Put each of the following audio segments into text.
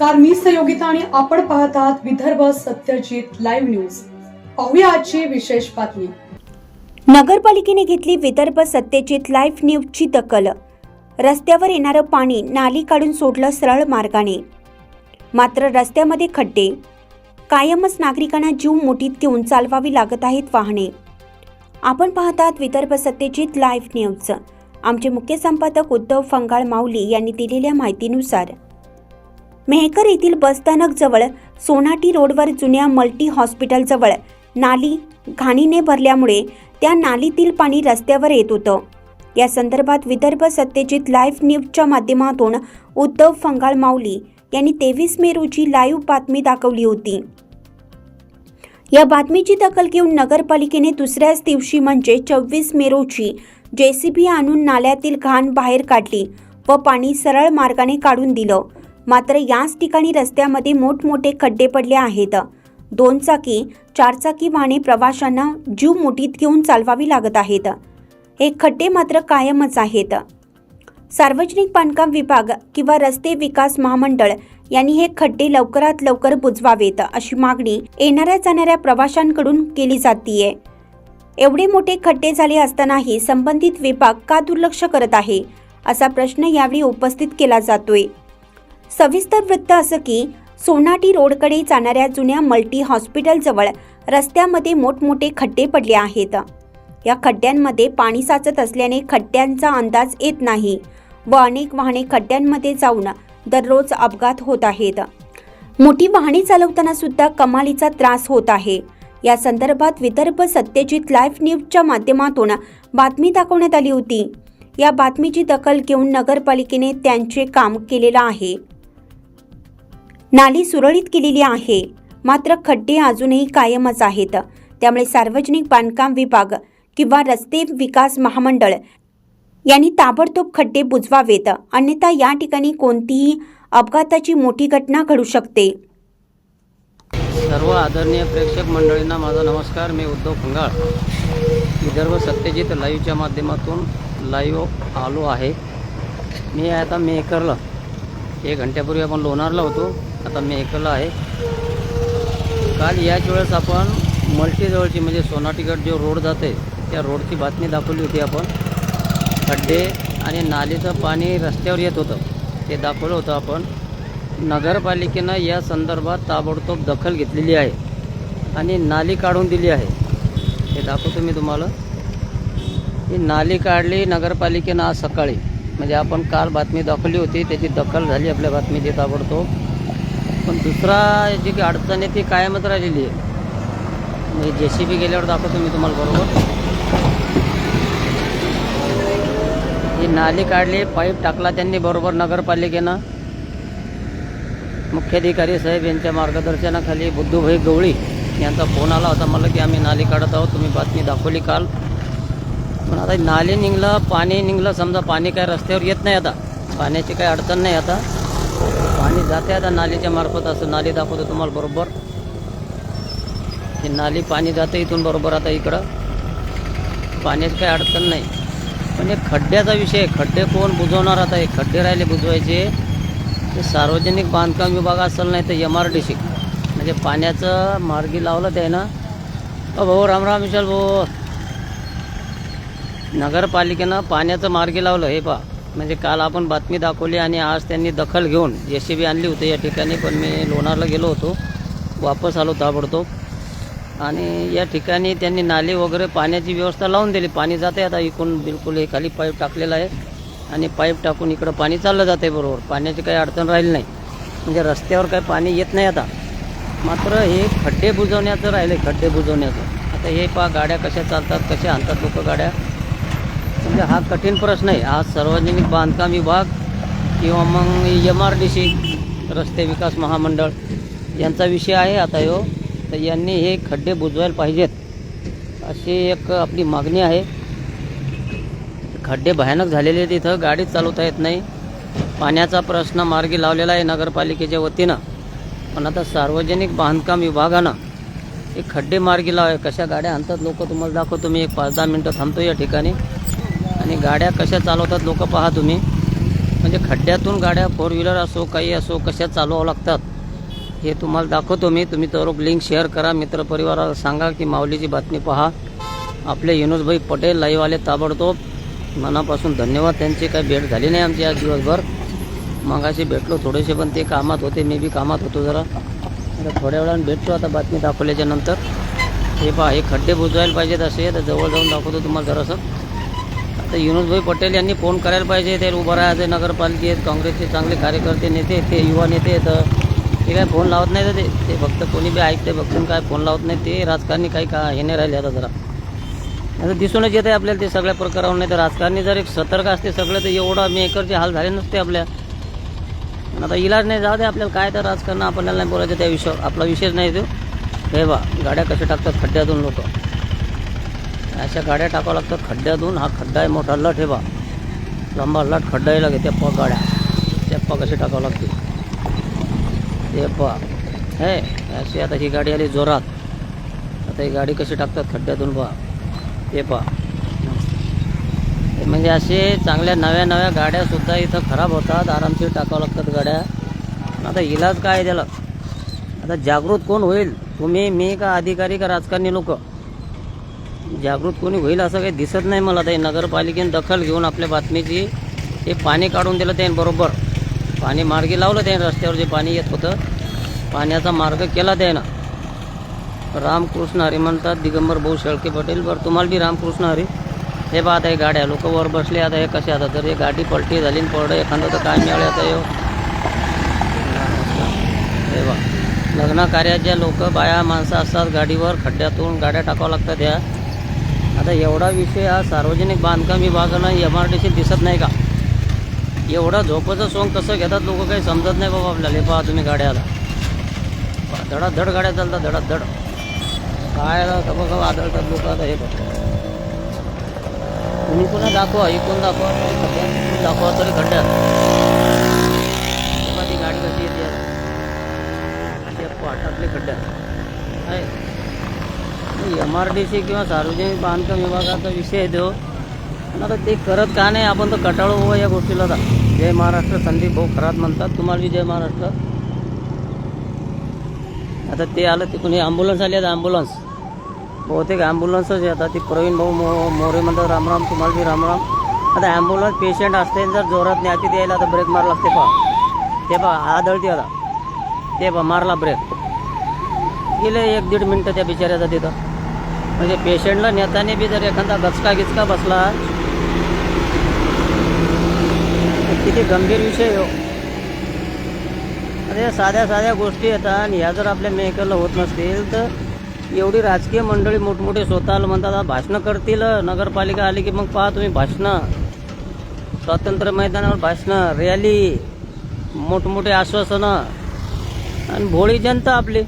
नमस्कार मी सहयोगिता आणि आपण पाहत आहात विदर्भ सत्यजित लाईव्ह न्यूज पाहूया आजची विशेष बातमी. नगरपालिकेने घेतली विदर्भ सत्यजित लाईव्ह न्यूजची दखल. रस्त्यावर येणारं पाणी नाली काढून सोडलं सरळ मार्गाने. मात्र रस्त्यामध्ये खड्डे. कायमच नागरिकांना जीव मोठीत घेऊन चालवावी लागत आहेत वाहने. आपण पाहतात विदर्भ सत्यजित लाईव्ह न्यूज आमचे मुख्य संपादक उद्धव फंगाळ माऊली यांनी दिलेल्या माहितीनुसार मेहकर येथील बसस्थानक जवळ सोनाटी रोडवर जुन्या मल्टी हॉस्पिटलजवळ नाली घाणीने भरल्यामुळे त्या नालीतील पाणी रस्त्यावर येत होतं. या संदर्भात विदर्भ सत्यजित लाईव्ह न्यूजच्या माध्यमातून उद्धव फंगाळ माऊली यांनी तेवीस मे रोजी लाईव्ह बातमी दाखवली होती. या बातमीची दखल घेऊन नगरपालिकेने दुसऱ्याच दिवशी म्हणजे चोवीस मे रोजी जेसीबी आणून नाल्यातील घाण बाहेर काढली व पाणी सरळ मार्गाने काढून दिलं. मात्र याच ठिकाणी रस्त्यामध्ये मोठमोठे खड्डे पडले आहेत. दोन चाकी चारचाकी वाहने प्रवाशांना जीव मुठीत घेऊन चालवावी लागत आहेत. हे खड्डे मात्र कायमच आहेत. सार्वजनिक बांधकाम विभाग किंवा रस्ते विकास महामंडळ यांनी हे खड्डे लवकरात लवकर बुजवावेत अशी मागणी येणाऱ्या जाणाऱ्या प्रवाशांकडून केली जातीये. एवढे मोठे खड्डे झाले असतानाही संबंधित विभाग का दुर्लक्ष करत आहे असा प्रश्न यावेळी उपस्थित केला जातोय. सविस्तर वृत्त असं की सोनाटी रोडकडे जाणाऱ्या जुन्या मल्टी हॉस्पिटलजवळ रस्त्यामध्ये मोठमोठे खड्डे पडले आहेत. या खड्ड्यांमध्ये पाणी साचत असल्याने खड्ड्यांचा अंदाज येत नाही व अनेक वाहने खड्ड्यांमध्ये जाऊन दररोज अपघात होत आहेत. मोठी वाहने चालवताना सुद्धा कमालीचा त्रास होत आहे. या संदर्भात विदर्भ सत्यजित लाईव्ह न्यूजच्या माध्यमातून बातमी दाखवण्यात आली होती. या बातमीची दखल घेऊन नगरपालिकेने त्यांचे काम केलेलं आहे. नाली सुरळीत केलेली आहे. मात्र खड्डे अजूनही कायमच आहेत. त्यामुळे सार्वजनिक बांधकाम विभाग किंवा रस्ते विकास महामंडळ यांनी ताबडतोब खड्डे बुजवावेत. अन्यथा या ठिकाणी कोणतीही अपघाताची मोठी घटना घडू शकते. सर्व आदरणीय प्रेक्षक मंडळींना माझा नमस्कार. मी उद्धव खंगाळ विदर्भ सत्यजित लाईव्हच्या माध्यमातून लाईव्ह आलो आहे. मी आता मेकरला एक घंट्यापूर्वी आपण लोणारला होतो. आता मी ऐकलं आहे. काल याच वेळेस आपण मल्टीजवळची म्हणजे सोनाटीगड जो रोड जाते त्या रोडची बातमी दाखवली होती आपण. खड्डे आणि नालीचं पाणी रस्त्यावर येत होतं. ते दाखवलं होतं आपण. नगरपालिकेनं या संदर्भात ताबडतोब दखल घेतलेली आहे आणि नाली काढून दिली आहे. हे दाखवतो मी तुम्हाला. ही नाली काढली नगरपालिकेनं आज सकाळी. म्हणजे आपण काल बातमी दाखवली होती त्याची दखल झाली आपल्या बातमीची ताबडतोब. पण दुसरा जी की अडचण आहे ती कायमच राहिलेली आहे. म्हणजे जे सी बी गेल्यावर दाखवतो मी तुम्हाला बरोबर. ही नाली काढली पाईप टाकला त्यांनी बरोबर नगरपालिकेनं. मुख्याधिकारी साहेब यांच्या मार्गदर्शनाखाली बुद्धूभाई गवळी यांचा फोन आला होता मला की आम्ही नाली काढत आहोत तुम्ही बातमी दाखवली काल. पण आता नाली निघलं पाणी निघलं समजा पाणी काय रस्त्यावर येत नाही आता. पाण्याची काही अडचण नाही आता. पाणी जाते आता नालीच्या मार्फत असं नाली दाखवतो तुम्हाला बरोबर. ही नाली पाणी जातं इथून बरोबर आता इकडं. पाण्याची काही अडचण नाही. पण हे खड्ड्याचा विषय खड्डे कोण बुजवणार आता? हे खड्डे राहिले बुजवायचे. ते सार्वजनिक बांधकाम विभाग असेल नाही तर एम आर डी सी म्हणजे पाण्याचं मार्गी लावलं ते ना अ भाऊ रामराम विशाल भाऊ. नगरपालिकेनं पाण्याचं मार्गी लावलं. हे पा म्हणजे काल आपण बातमी दाखवली आणि आज त्यांनी दखल घेऊन एस सी बी आणली होती या ठिकाणी पण मी लोणारला गेलो होतो. वापस आलो ताबडतोब. आणि या ठिकाणी त्यांनी नाली वगैरे पाण्याची व्यवस्था लावून दिली. पाणी जाते आता इकडून बिलकुल हे खाली पाईप टाकलेला आहे. आणि पाईप टाकून इकडं पाणी चाललं जाते बरोबर. पाण्याची काही अडचण राहिली नाही. म्हणजे रस्त्यावर काही पाणी येत नाही आता. मात्र हे खड्डे बुजवण्याचं राहिले खड्डे बुजवण्याचं. आता हे पहा गाड्या कशा चालतात कशा आणतात लोक गाड्या? म्हणजे हा कठीण प्रश्न आहे. हा सार्वजनिक बांधकाम विभाग किंवा मग एम आर डी सी रस्ते विकास महामंडळ यांचा विषय आहे आता यो तर यांनी हे खड्डे बुजवायला पाहिजेत अशी एक आपली मागणी आहे. खड्डे भयानक झालेले आहेत इथं. गाडीच चालवता येत नाही. पाण्याचा प्रश्न मार्गी लावलेला आहे नगरपालिकेच्या वतीनं. पण आता सार्वजनिक बांधकाम विभागानं हे खड्डे मार्गी लावाय कशा गाड्या आणतात लोक तुम्हाला दाखवतो मी. एक पाच दहा मिनटं थांबतो या ठिकाणी. आणि गाड्या कशा चालवतात लोक पहा तुम्ही. म्हणजे खड्ड्यातून गाड्या फोर व्हीलर असो काही असो कशा चालवावं लागतात हे तुम्हाला दाखवतो मी. तुम्ही तर लिंक शेअर करा. मित्रपरिवाराला सांगा की माऊलीची बातमी पहा. आपले युनुसभाई पटेल लाईव्ह ताबडतोब. मनापासून धन्यवाद. त्यांची काही भेट झाली नाही आमची आज दिवसभर. मगाशी भेटलो थोडेसे पण ते कामात होते. मी बी कामात होतो जरा. आता थोड्या वेळानं भेटतो आता बातमी दाखवल्याच्या नंतर. हे पहा हे खड्डे बुजवायला पाहिजेत असे. तर जवळ जाऊन दाखवतो तुम्हाला जरासं. तर युनुसभाई पटेल यांनी फोन करायला पाहिजे. ते उभं राहायचे नगरपालिकेत काँग्रेसचे चांगले कार्यकर्ते नेते ते युवा नेते तर ते काय फोन लावत नाही ते. ते फक्त कोणी बी ऐकते बघून काय फोन लावत नाही ते. राजकारणी काही का हे नाही राहिले आता जरा. आता दिसूनच येते आपल्याला ते सगळ्या प्रकारावर. नाही तर राजकारणी जर एक सतर्क असते सगळं तर एवढं मेकरचे हाल झाले नसते आपल्या. आता इलाज नाही जाऊ दे आपल्याला. काय तर राजकारण आपल्याला नाही बोलायचं त्या विषय आपला विषयच नाही तो. हे बा गाड्या कशा टाकतात खड्ड्यातून लोक. अशा गाड्या टाकावं लागतात. खड्ड्यातून हा खड्डा आहे मोठा. लट हे बा. लंबा लट खड्डा यायला लागे त्या पा गाड्या. त्या पा कसे टाकावं लागते ते पा. हे अशी आता ही गाडी आली जोरात. आता ही गाडी कशी टाकतात खड्ड्यातून पहा ते पहा म्हणजे असे चांगल्या नव्या नव्या गाड्यासुद्धा इथं खराब होतात. आरामशीर टाकावं लागतात गाड्या. आता इलाज काय त्याला? आता जागृत कोण होईल? तुम्ही मी का अधिकारी का राजकारणी लोक? जागृत कोणी होईल असं काही दिसत नाही मला. ते नगरपालिकेने दखल घेऊन आपल्या बातमीची ते पाणी काढून दिलं त्याने बरोबर. पाणी मार्गी लावलं त्याने रस्त्यावर जे पाणी येत होतं. पाण्याचा मार्ग केला त्यानं. रामकृष्ण हरी म्हणतात दिगंबर भाऊ शेळके पटेल बरं तुम्हाला बी रामकृष्ण हरी. हे पाहत आता हे गाड्या लोक वर बसले आता हे कसे आता? जर हे गाडी पलटी झाली पडलं एखादं तर काय मिळालं आता येऊ हे बा लग्न लोक बाया माणसं असतात गाडीवर खड्ड्यातून गाड्या टाकावं लागतात ह्या आता एवढा विषय हा सार्वजनिक बांधकाम विभागानं एम आर टी सी दिसत नाही का? एवढा झोपाचं सोंग कसं घेतात लोक काही समजत नाही बाबा आपल्याला. पहा तुम्ही गाड्याला. पहा, धडाधड गाड्या चालतात धडाधड. काय कबा कबा आदळतात लोक आता हे तुम्ही पुन्हा दाखवा इकून दाखवा. दाखवा तरी खड्ड्यात. ती गाडी कशी येते. आता. पाटातले खड्ड्यात. आहे एम आर डी सी किंवा सार्वजनिक बांधकाम विभागाचा विषय आहे तो. पण आता ते करत का नाही आपण तर कटाळू हो या गोष्टीला तर जय महाराष्ट्र संदीप भाऊ खरात म्हणतात. तुम्हाला बी जय महाराष्ट्र. आता ते आलं तिकडून हे ॲम्ब्युलन्स आली आता ॲम्ब्युलन्स बहुतेक ॲम्ब्युलन्सच येतात आता. ती प्रवीण भाऊ मो मोरे म्हणतात रामराम तुम्हाला बी रामराम आता ॲम्ब्युलन्स पेशंट असते जर जोरात न्याची द्यायला आता ब्रेक मारा लागते पहा. ते पहा आदळते आता. ते पहा मारला ब्रेक गेले एक दीड मिनटं त्या बिचाऱ्याचा तिथं. म्हणजे पेशंटला नेताने बी जर एखादा गचका गिचका बसला किती गंभीर विषय हो. अरे साध्या साध्या गोष्टी येतात आणि ह्या जर आपल्या मेकरला होत नसतील तर एवढी राजकीय मंडळी मोठमोठे स्वतःला म्हणतात भाषणं करतील नगरपालिका आली की मग पहा तुम्ही भाषणं. स्वातंत्र्य मैदानावर भाषणं रॅली मोठमोठे आश्वासनं आणि भोळी जनता आपली.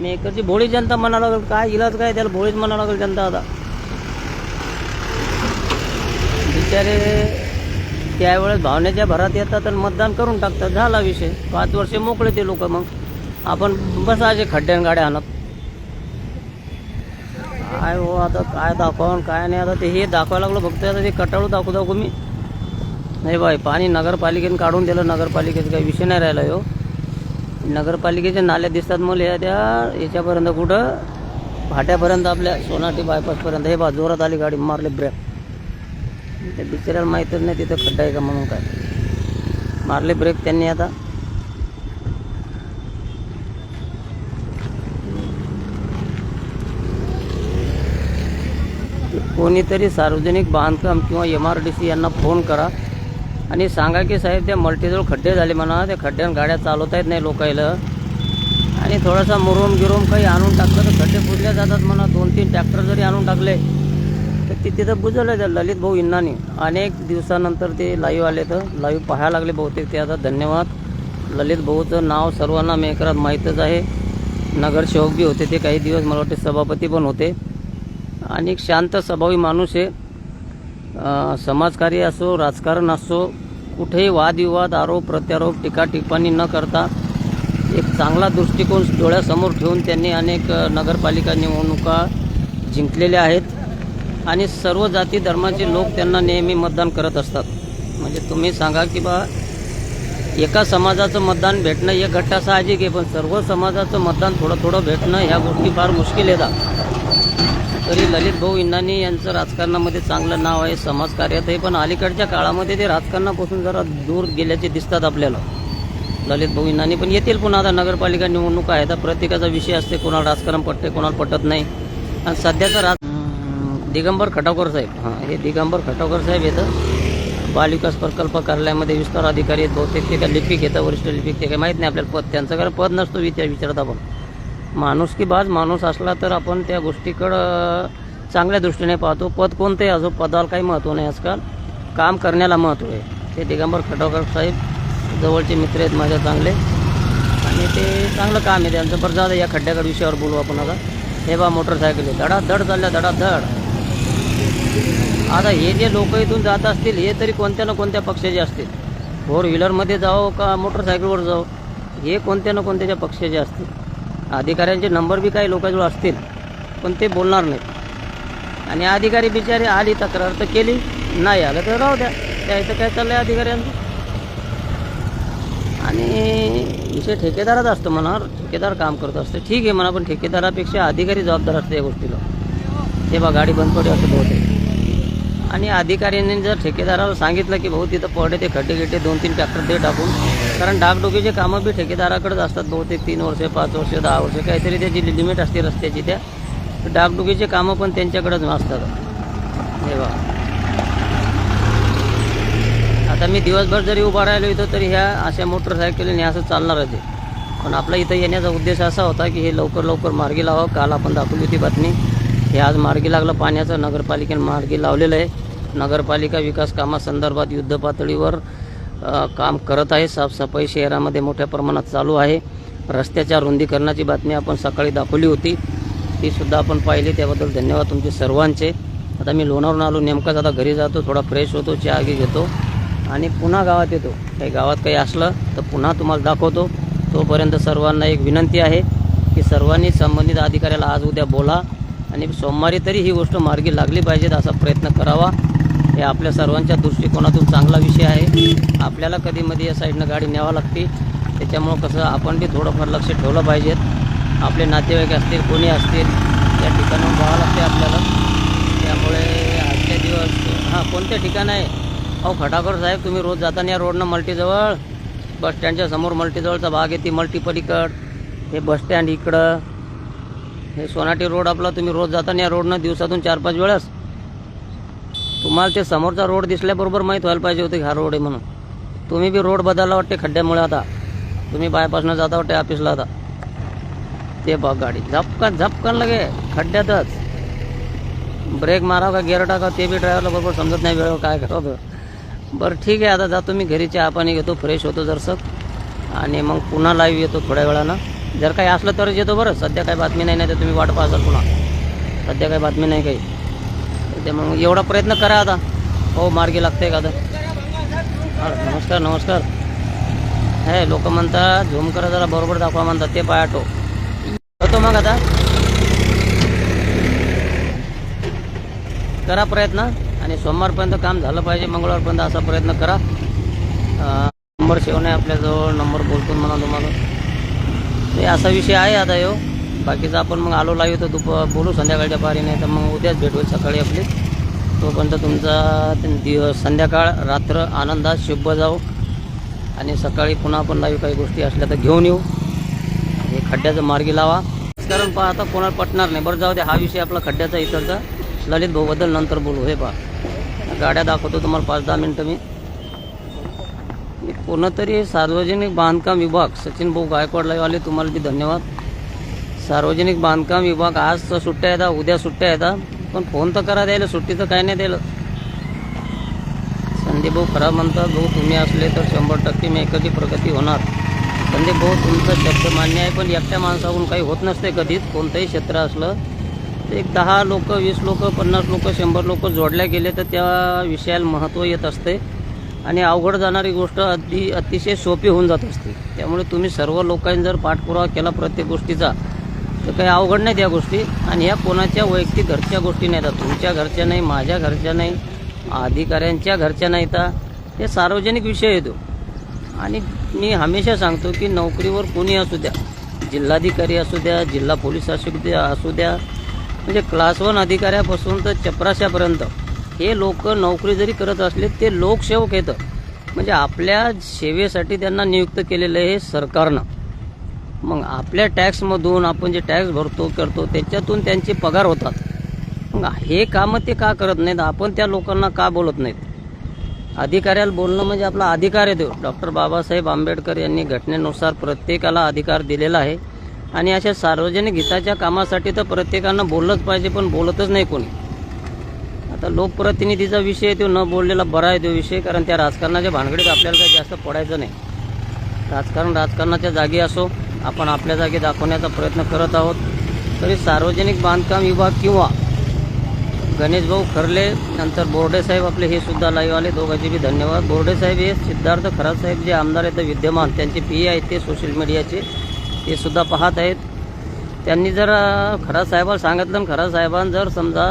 मेकरची भोळी जनता म्हणावं लागेल काय इलाज काय त्याला भोळीच म्हणावं लागेल जनता आता. बिचारे त्यावेळेस भावनेच्या भरात येतात आणि मतदान करून टाकतात झाला विषय. पाच वर्ष मोकळे ते लोक मग. आपण बसायचे खड्ड्यान गाड्या आणत. काय हो आता काय दाखवा काय नाही आता ते हे दाखवायला लागलो फक्त आता ते कटाळू दाखवू दाखवू मी. नाही बाई पाणी नगरपालिकेने काढून दिलं नगरपालिकेचा काही विषय नाही राहिला हो नगरपालिकेचे नाले दिसतात मला. या त्या याच्यापर्यंत कुठं? फाट्यापर्यंत आपल्या सोनाटी बायपासपर्यंत. हे बा जोरात आली गाडी मारले ब्रेक. त्या बिचाऱ्याला माहीतच नाही तिथं खड्डा आहे का म्हणून काय. मारले ब्रेक त्यांनी आता. कोणीतरी सार्वजनिक बांधकाम किंवा एम आर डी सी यांना फोन करा. आणि सांगा की साहेब ते मल्टीजोड खड्डे झाले म्हणा त्या खड्ड्यानं गाड्या चालवता येत नाही लोकायला आणि थोडासा मुरुम गिरुम काही आणून टाकलं तर खड्डे बुजले जातात म्हणा दोन तीन ट्रॅक्टर जरी आणून टाकले तर ते तिथं बुजवलं त्या ललित भाऊ इन्नानी. अनेक दिवसानंतर ते लाईव्ह आले तर लाईव्ह पाहायला लागले बहुतेक ते. आता धन्यवाद. ललित भाऊचं नाव सर्वांना मेकरात माहीतच आहे. नगरसेवक बी होते ते काही दिवस मला वाटते सभापती पण होते. आणि एक शांत स्वभावी माणूस आहे. समाजकार्य असो राजकारण असो कुठेही वादविवाद आरोप प्रत्यारोप टीका टिप्पणी न करता एक चांगला दृष्टिकोन डोळ्यासमोर ठेवून त्यांनी अनेक नगरपालिका निवडणुका जिंकलेल्या आहेत. आणि सर्व जाती धर्माचे लोक त्यांना नेहमी मतदान करत असतात. म्हणजे तुम्ही सांगा की बा एका समाजाचं मतदान भेटणं एक घट्टा साहजिक आहे पण सर्व समाजाचं मतदान थोडं थोडं भेटणं ह्या गोष्टी फार मुश्किल येतात तरी ललित भाऊ इंदानी यांचं राजकारणामध्ये चांगलं नाव आहे समाजकार्यात आहे पण अलीकडच्या काळामध्ये ते राजकारणापासून जरा दूर गेल्याचे दिसतात आपल्याला. ललित भाऊ इंदानी पण येतील पुन्हा आता नगरपालिका निवडणुका आहेत. आता प्रत्येकाचा विषय असते कोणाला राजकारण पटते कोणाला पटत नाही. आणि सध्याचं राज दिगंबर खटावकर साहेब. हां हे दिगंबर खटावकर साहेब येतं. बालविकास प्रकल्प कार्यालयामध्ये विस्तार अधिकारी आहेत बहुतेक. ते काय लिपिक येतं वरिष्ठ लिपिक ते काही माहीत नाही आपल्याला पद त्यांचं कारण पद नसतो विचार विचारत आपण. माणूस की बाज माणूस असला तर आपण त्या गोष्टीकडं चांगल्या दृष्टीने पाहतो. पद कोणते असो पदाला काही महत्त्व नाही आजकाल. काम करण्याला महत्त्व आहे. ते दिगंबर खटावकर साहेब जवळचे मित्र आहेत माझ्या चांगले. आणि ते चांगलं काम आहे त्यांचं. बरं जाऊ या खड्ड्याकड विषयावर बोलू आपण आता. हे बा मोटरसायकल आहे. धडाधड चालल्या धडाधड. आता हे जे लोक इथून जात असतील हे तरी कोणत्या ना कोणत्या पक्षाचे असतील? फोर व्हीलरमध्ये जाओ का मोटरसायकलवर जाओ? हे कोणत्या ना कोणत्याच्या पक्षाचे असतील? अधिकाऱ्यांचे नंबर बी काही लोकांजवळ असतील पण ते बोलणार नाहीत. आणि अधिकारी बिचारे आली तक्रार तर केली नाही आलं तर राहू द्या. त्या काय चाललं आहे अधिकाऱ्यांचं? आणि विषय ठेकेदाराच असतो म्हणा ठेकेदार काम करत असतं. ठीक आहे म्हणा पण ठेकेदारापेक्षा अधिकारी जबाबदार असते या गोष्टीला. ते बा गाडी बंद पडली असं बहुतेक. आणि अधिकाऱ्यांनी जर ठेकेदाराला सांगितलं की भाऊ तिथं पडे ते खड्डे गिड्डे दोन तीन ट्रॅक्टर ते टाकून. कारण डागडुकीचे कामं बी ठेकेदाराकडेच असतात. बहुतेक तीन वर्ष पाच वर्ष दहा वर्ष काहीतरी त्याची लिमिट असते रस्त्याची त्या. तर डागडुकीचे कामं पण त्यांच्याकडेच असतात हे आता मी दिवसभर जरी उभा राहिलो इथं तरी ह्या अशा मोटरसायकलीने असं चालणार आहे पण आपला इथं येण्याचा उद्देश असा होता की हे लवकर लवकर मार्गी लावावं काल आपण दाखवली होती बातमी. हे आज मार्गी लागलं पाण्याचं. नगरपालिकेने मार्गी लावलेलं आहे. नगरपालिका विकास कामासंदर्भात युद्ध पातळीवर काम करत आहे. साफसफाई शहरामध्ये मोठ्या प्रमाणात चालू आहे. रस्त्याच्या रुंदीकरणाची बातमी आपण सकाळी दाखवली होती. तीसुद्धा आपण पाहिली. त्याबद्दल धन्यवाद तुमचे सर्वांचे. आता मी लोणावरून आलो. नेमकाच आता घरी जातो. थोडा फ्रेश होतो. चहा घे घेतो. आणि पुन्हा गावात येतो. काही गावात काही असलं तर पुन्हा तुम्हाला दाखवतो. तोपर्यंत सर्वांना एक विनंती आहे की सर्वांनी संबंधित अधिकाऱ्याला आज उद्या बोला. आणि सोमवारी तरी ही गोष्ट मार्गी लागली पाहिजेत असा प्रयत्न करावा. हे आपल्या सर्वांच्या दृष्टिकोनातून चांगला विषय आहे. आपल्याला कधी मध्ये या साईडनं गाडी न्यावं लागते. त्याच्यामुळं कसं आपण बी थोडंफार लक्ष ठेवलं पाहिजेत. आपले नातेवाईक असतील कोणी असतील त्या ठिकाणाहून जावं लागते आपल्याला. त्यामुळे आजच्या दिवस हां कोणत्या ठिकाण आहे? अहो खटाकर साहेब तुम्ही रोज जाताना या रोडनं मल्टीजवळ. बस स्टँडच्या समोर मल्टीजवळचा भाग येते मल्टीपलीकड. हे बस स्टँड इकडं. हे सोनाटी रोड आपला तुम्ही रोज जाताना या रोडनं दिवसातून चार पाच वेळास. तुम्हाला ते समोरचा रोड दिसल्याबरोबर माहीत व्हायला पाहिजे होते हा रोड आहे म्हणून. तुम्ही बी रोड बदलला वाटते खड्ड्यामुळे आता. तुम्ही बायपासनं जाता वाटते ऑफिसला आता. ते बघ गाडी. झपकन झपकन लगे. खड्ड्यातच. ब्रेक मारावं का गिअर टाका ते बी ड्रायव्हरला बरोबर समजत नाही वेळ काय करावं बरं. ठीक आहे. आता जा तुम्ही घरी चहा पाणी घेतो फ्रेश होतो जरसं आणि मग पुन्हा लाईव्ह येतो थोड्या वेळानं. जर काही असलं तरच येतो बरं. सध्या काही बातमी नाही नाही तर तुम्ही वाट पाहसाल पुन्हा. सध्या काही बातमी नाही काही. तर ते मग एवढा प्रयत्न करा आता. हो मार्गी लागते का आता? नमस्कार नमस्कार हे लोक म्हणतात झूम करा जरा बरोबर दाखवा म्हणतात ते पाय आठो होतो मग आता. करा प्रयत्न आणि सोमवारपर्यंत काम झालं पाहिजे मंगळवारपर्यंत असा प्रयत्न करा. नंबर सेवन आहे आपल्याजवळ नंबर बोलतो म्हणा तुम्हाला. ते असा विषय आहे आता यो. बाकीचा आपण मग आलो लाईव्ह तर दुप बोलू संध्याकाळच्या पारी नाही तर मग उद्याच भेट होईल सकाळी आपली. तोपर्यंत तुमचा दिवस संध्याकाळ रात्र आनंदात शुभ जाऊ. आणि सकाळी पुन्हा आपण लाईव्ह काही गोष्टी असल्या तर घेऊन येऊ. हे खड्ड्याचं मार्गी लावा. कारण पहा आता कोणाला पटणार नाही. बरं जाऊ दे हा विषय आपला खड्ड्याचा इकडचा ललित भाऊबद्दल नंतर बोलू. हे पहा. गाड्या दाखवतो तुम्हाला पाच दहा मिनटं मी. मी कोणतरी सार्वजनिक बांधकाम विभाग सचिन भाऊ गायकवाडला आले तुम्हाला बी धन्यवाद. सार्वजनिक बांधकाम विभाग आज सुट्ट्या येतात उद्या सुट्ट्या येतात पण फोन तर करा द्यायला सुट्टी तर काय नाही द्यायला. संदीप भाऊ खरा म्हणतात भाऊ तुम्ही असले तर शंभर टक्के मेकाची प्रगती होणार. संदीप भाऊ तुमचं शब्द मान्य आहे पण एकट्या माणसाकडून काही होत नसते कधीच कोणतंही क्षेत्र असलं. तर एक दहा लोक वीस लोक पन्नास लोक शंभर लोक जोडल्या गेले तर त्या विषयाला महत्त्व येत असते. आणि अवघड जाणारी गोष्ट अगदी अतिशय सोपी होऊन जात असते. त्यामुळे तुम्ही सर्व लोकांनी जर पाठपुरावा केला प्रत्येक गोष्टीचा तर काही अवघड नाही त्या गोष्टी. आणि ह्या कोणाच्या वैयक्तिक घरच्या गोष्टी नाही नाहीत तुमच्या घरच्या नाही माझ्या घरच्या नाही अधिकाऱ्यांच्या घरच्या नाहीत. हे सार्वजनिक विषय येतो आणि मी हमेशा सांगतो की नोकरीवर कोणी असू द्या जिल्हाधिकारी असू द्या जिल्हा पोलीस असू द्या असू द्या म्हणजे क्लास वन अधिकाऱ्यापासून तर चपराशापर्यंत हे लोक नोकरी जरी करत असले ते लोकसेवक येतं. म्हणजे आपल्या सेवेसाठी त्यांना नियुक्त केलेलं आहे सरकारनं. मग आपल्या टॅक्समधून आपण जे टॅक्स भरतो करतो त्याच्यातून त्यांचे पगार होतात. मग हे कामं ते का करत नाहीत? आपण त्या लोकांना का बोलत नाहीत? अधिकाऱ्याला बोलणं म्हणजे आपला अधिकार आहे देऊ डॉक्टर बाबासाहेब आंबेडकर यांनी घटनेनुसार प्रत्येकाला अधिकार दिलेला आहे. आणि अशा सार्वजनिक हिताच्या कामासाठी तर प्रत्येकानं बोललंच पाहिजे पण बोलतच नाही कोणी. आता लोकप्रतिनिधीचा विषय तो न बोललेला बरा आहे तो विषय कारण त्या राजकारणाच्या भानगडीत आपल्याला काही जास्त पडायचं नाही. राजकारण राजकारणाच्या जागी असो आपण आपल्या जागी दाखवण्याचा प्रयत्न करत आहोत. तरी सार्वजनिक बांधकाम विभाग किंवा गणेश भाऊ खरले नंतर बोर्डे साहेब आपले हे सुद्धा लाईव्ह आले. दोघांचे बी धन्यवाद. बोर्डे साहेब हे सिद्धार्थ खरात साहेब जे आमदार आहेत विद्यमान. त्यांचे पी आहेत ते सोशल मीडियाचे ते सुद्धा पाहत आहेत. त्यांनी जर अ, खरात साहेबाला सांगितलं आणि खरात साहेबांनी जर समजा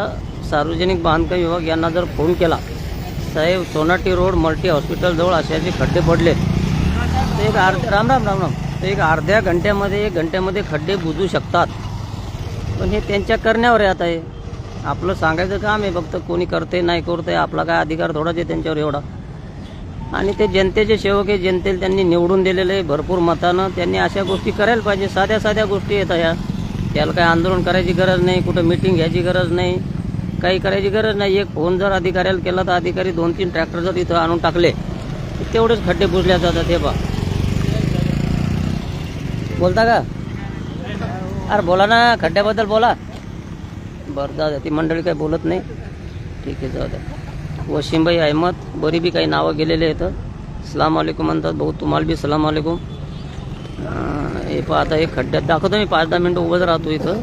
सार्वजनिक बांधकाम विभाग यांना जर फोन केला साहेब सोनाटी रोड मल्टी हॉस्पिटलजवळ अशाचे खड्डे पडले ते एक अर्ध्या राम राम राम राम. एक अर्ध्या घंट्यामध्ये एक घंट्यामध्ये खड्डे बुजू शकतात. पण हे त्यांच्या करण्यावर आहे आता हे. आपलं सांगायचं काम आहे फक्त कोणी करते नाही करते आपला काय अधिकार थोडाच आहे त्यांच्यावर एवढा. आणि ते जनतेचे सेवक आहे जनतेला त्यांनी निवडून दिलेलं आहे भरपूर मतानं. त्यांनी अशा गोष्टी करायला पाहिजे साध्या साध्या गोष्टी येतात ह्या. त्याला काही आंदोलन करायची गरज नाही कुठं मिटिंग घ्यायची गरज नाही काही करायची गरज नाही. एक फोन जर अधिकाऱ्याला केला तर अधिकारी दोन तीन ट्रॅक्टर जर इथं आणून टाकले तेवढेच खड्डे बुजल्या जातात हे बा बोलता का? अरे बोला ना खड्ड्याबद्दल बोला. बरं जाऊ द्या ती मंडळी काही बोलत नाही. ठीक आहे जाऊ द्या वशिमबाई अहमद बरी बी काही नावं गेलेले आहेत. सलाम वालेकुम म्हणतात भाऊ तुम्हाला बी सलाम वालेकुम हे पहा आता हे खड्ड्यात दाखवतो मी पाच दहा मिनटं उभंच राहतो इथं.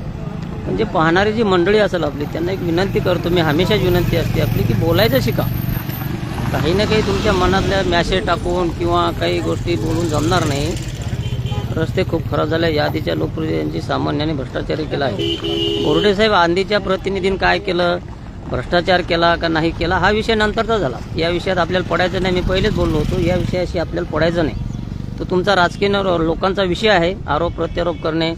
म्हणजे पाहणारी जी मंडळी असेल आपली त्यांना एक विनंती करतो मी हमेशाच विनंती असते आपली की बोलायचं शिका. काही ना काही तुमच्या मनातल्या मॅसेज टाकून किंवा काही गोष्टी बोलून जमणार नाही. रस्ते खूप खराब झाले. यादीच्या लोकप्रतिनिधींची सामान्याने भ्रष्टाचार केला आहे. बोर्डे साहेब आंधीच्या प्रतिनिधींनी काय केलं? भ्रष्टाचार केला का नाही केला? हा विषय नंतरचा झाला. या विषयात आपल्याला पडायचं नाही. मी पहिलेच बोललो होतो या विषयाशी आपल्याला पडायचं नाही. तो तुमचा राजकीय लोकांचा विषय आहे. आरोप प्रत्यारोप करणे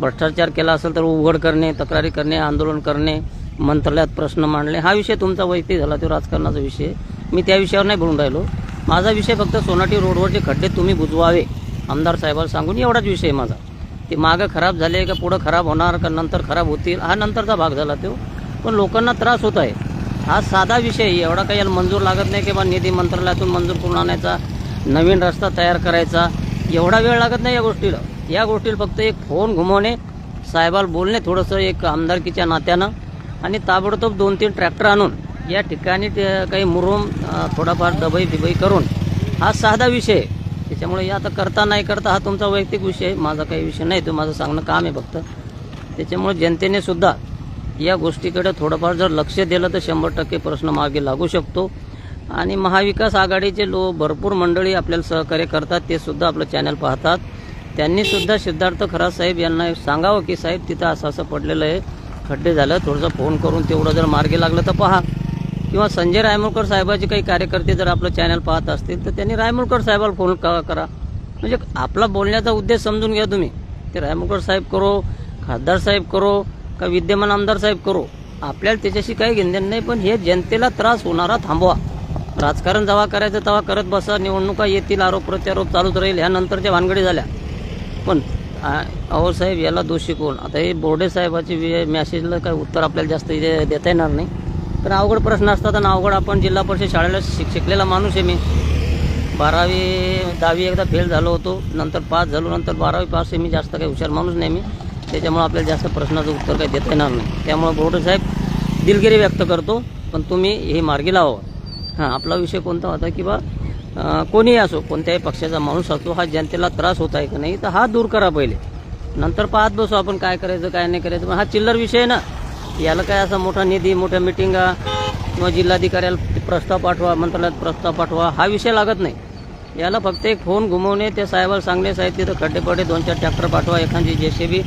भ्रष्टाचार केला असेल तर उघड करणे तक्रारी करणे आंदोलन करणे मंत्रालयात प्रश्न मांडणे हा विषय तुमचा वैयक्तिक झाला. तो राजकारणाचा विषय. मी त्या विषयावर नाही बोलून राहिलो. माझा विषय फक्त सोनाटी रोडवरचे खड्डे तुम्ही बुजवावे. आमदार साहेबाला सांगून एवढाच विषय आहे माझा. ते मागं खराब झाले का पुढं खराब होणार का नंतर खराब होतील हा नंतरचा भाग झाला तो. पण लोकांना त्रास होत आहे. हा साधा विषय एवढा काही याला मंजूर लागत नाही की बा निधी मंत्रालयातून मंजूर करून आणायचा नवीन रस्ता तयार करायचा. एवढा वेळ लागत नाही या गोष्टीला. या गोष्टीला फक्त एक फोन घुमवणे साहेबाला बोलणे थोडंसं एक आमदारकीच्या नात्यानं आणि ताबडतोब दोन तीन ट्रॅक्टर आणून या ठिकाणी ते काही मुरुम थोडाफार दबई बिबई करून हा साधा विषय आहे. त्याच्यामुळे हे आता करता नाही करता हा तुमचा वैयक्तिक विषय आहे. माझा काही विषय नाही तो माझं सांगणं काम आहे फक्त. त्याच्यामुळे जनतेने सुद्धा या गोष्टीकडे थोडंफार जर लक्ष दिलं तर शंभर टक्के प्रश्न मागे लागू शकतो. आणि महाविकास आघाडीचे लो भरपूर मंडळी आपल्याला सहकार्य करतात ते सुद्धा आपलं चॅनल पाहतात. त्यांनी सुद्धा सिद्धार्थ खरा साहेब यांना सांगावं की साहेब तिथं असं असं पडलेलं आहे. खड्डे झालं थोडंसं फोन करून तेवढं जर मार्गी लागलं तर पहा. किंवा संजय रायमुळकर साहेबाचे काही कार्यकर्ते जर आपलं चॅनल पाहत असतील तर त्यांनी रायमुळकर साहेबाला फोन का करा. म्हणजे आपला बोलण्याचा उद्देश समजून घ्या तुम्ही. ते रायमुळकर साहेब करो खासदार साहेब करो का विद्यमान आमदार साहेब करो. आपल्याला त्याच्याशी काही घेणं नाही पण हे जनतेला त्रास होणारा थांबवा. राजकारण जेव्हा करायचं तेव्हा करत बसा. निवडणुका येतील आरोप प्रत्यारोप चालूच राहील. ह्यानंतरच्या भानगडी झाल्या. पण अहो साहेब याला दोषी कोण? आता हे बोर्डे साहेबाचे मॅसेजला काही उत्तर आपल्याला जास्त देता येणार नाही. पण अवघड प्रश्न असतात आणि अवघड आपण जिल्हा परिषद शाळेला शिक शिकलेला माणूस आहे मी. बारावी दहावी एकदा फेल झालो होतो. नंतर पास झालो नंतर बारावी पास आहे मी. जास्त काही हुशार माणूस नाही मी. त्याच्यामुळे आपल्याला जास्त प्रश्नाचं उत्तर काही देता येणार नाही. त्यामुळे बोर्डे साहेब दिलगिरी व्यक्त करतो. पण तुम्ही हे मार्गी लावा. हां आपला विषय कोणता होता की बा कोणीही असो कोणत्याही पक्षाचा माणूस असो हा जनतेला त्रास होत आहे का नाही तर हा दूर करा पहिले. नंतर पाहत बसू आपण काय करायचं काय नाही करायचं. पण हा चिल्लर विषय आहे ना. याला काय असा मोठा निधी मोठ्या मिटिंगा किंवा जिल्हाधिकाऱ्याला प्रस्ताव पाठवा मंत्रालयात प्रस्ताव पाठवा हा विषय लागत नाही. याला फक्त एक फोन घुमवणे त्या साहेबाला सांगणे साहेब तिथं खड्डे पडे दोन चार ट्रॅक्टर पाठवा एखादी जेसीबी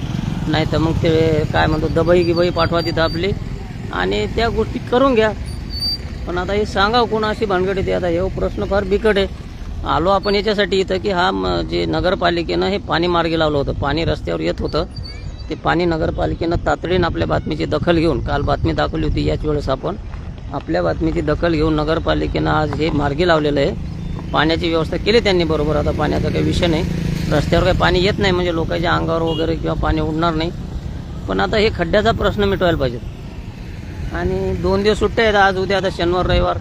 नाही तर मग ते काय म्हणतो दबई गिबई पाठवा तिथं आपली. आणि त्या गोष्टी करून घ्या. पण आता हे सांगा कोण अशी भानगड येते आता हे प्रश्न फार बिकट आहे. आलो आपण याच्यासाठी इथं की हा म- जे नगरपालिकेनं हे पाणी मार्गी लावलं होतं पाणी रस्त्यावर येत होतं. ते पाणी नगरपालिकेनं तातडीनं आपल्या बातमीची दखल घेऊन काल बातमी दाखवली होती याच वेळेस आपण आपल्या बातमीची दखल घेऊन नगरपालिकेनं आज हे मार्गी लावलेलं आहे. पाण्याची व्यवस्था केली त्यांनी बरोबर आता पाण्याचा काही विषय नाही. रस्त्यावर काही पाणी येत नाही म्हणजे लोकांच्या अंगावर वगैरे किंवा पाणी उडणार नाही. पण आता हे खड्ड्याचा प्रश्न मिटवायला पाहिजे. आणि दोन दिवस सुट्ट्या आहेत आज उद्या आता शनिवार रविवार.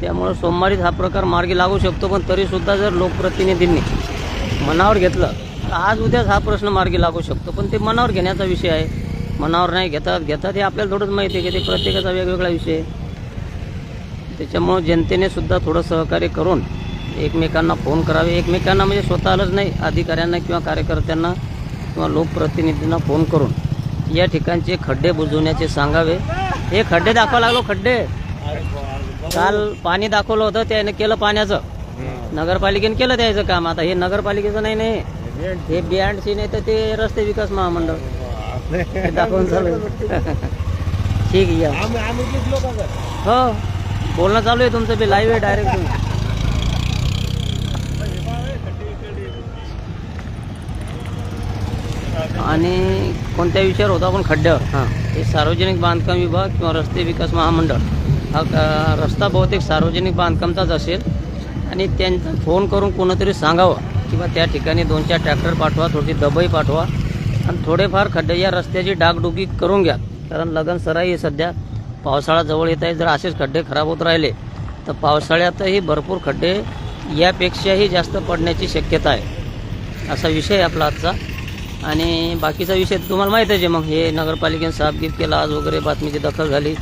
त्यामुळं सोमवारीच हा प्रकार मार्गी लागू शकतो पण तरीसुद्धा जर लोकप्रतिनिधींनी मनावर घेतलं तर आज उद्याच हा प्रश्न मार्गी लागू शकतो पण ते मनावर घेण्याचा विषय आहे. मनावर नाही घेतात घेतात हे आपल्याला थोडंच माहिती आहे की ते प्रत्येकाचा वेगवेगळा विषय आहे. त्याच्यामुळं जनतेने सुद्धा थोडं सहकार्य करून एकमेकांना फोन करावे. एकमेकांना म्हणजे स्वतःलाच नाही अधिकाऱ्यांना किंवा कार्यकर्त्यांना किंवा लोकप्रतिनिधींना फोन करून या ठिकाणचे खड्डे बुजवण्याचे सांगावे. हे खड्डे दाखवा लागलो खड्डे. काल पाणी दाखवलं होतं त्याने केलं पाण्याचं. नगरपालिकेने केलं त्याचं काम. आता हे नगरपालिकेचं नाही नाही. हे बियांडची नाही तर ते रस्ते विकास महामंडळ. हे दाखवून चालू आहे. ठीक आहे या. हो. बोलणं चालू आहे तुमचं बी लाईव्ह आहे डायरेक्ट आणि कोणत्या विषयावर होता आपण खड्ड्यावर? हां. हे सार्वजनिक बांधकाम विभाग किंवा रस्ते विकास महामंडळ. हा रस्ता बहुतेक सार्वजनिक बांधकामचाच असेल. आणि त्यांचा फोन करून कोणतरी सांगावं. किंवा त्या ठिकाणी दोन चार ट्रॅक्टर पाठवा थोडी दबई पाठवा. आणि थोडेफार खड्डे या रस्त्याची डागडुगी करून घ्या. कारण लगन सराई आहे सध्या. पावसाळा जवळ येत आहे जर असेच खड्डे खराब होत राहिले तर पावसाळ्यातही भरपूर खड्डे यापेक्षाही जास्त पडण्याची शक्यता आहे. असा विषय आहे आपला आजचा. आणि बाकीचा विषय तुम्हाला माहीत आहे मग हे नगरपालिकेने साफगीफ केला आज वगैरे बातमीची दखल झाली.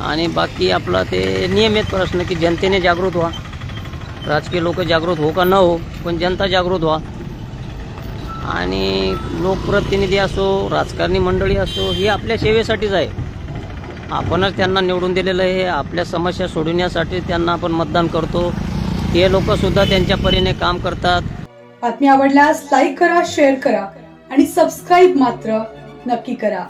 आणि बाकी आपला ते नियमित प्रश्न की जनतेने जागृत व्हा. राजकीय लोक जागृत हो का न हो पण जनता जागृत व्हा. आणि लोकप्रतिनिधी असो राजकारणी मंडळी असो ही आपल्या सेवेसाठीच आहे. आपणच त्यांना निवडून दिलेलं आहे आपल्या समस्या सोडवण्यासाठी त्यांना आपण मतदान करतो. ते लोकसुद्धा त्यांच्या परीने काम करतात. बातमी आवडल्यास लाईक करा शेअर करा आणि सबस्क्राईब मात्र नक्की करा.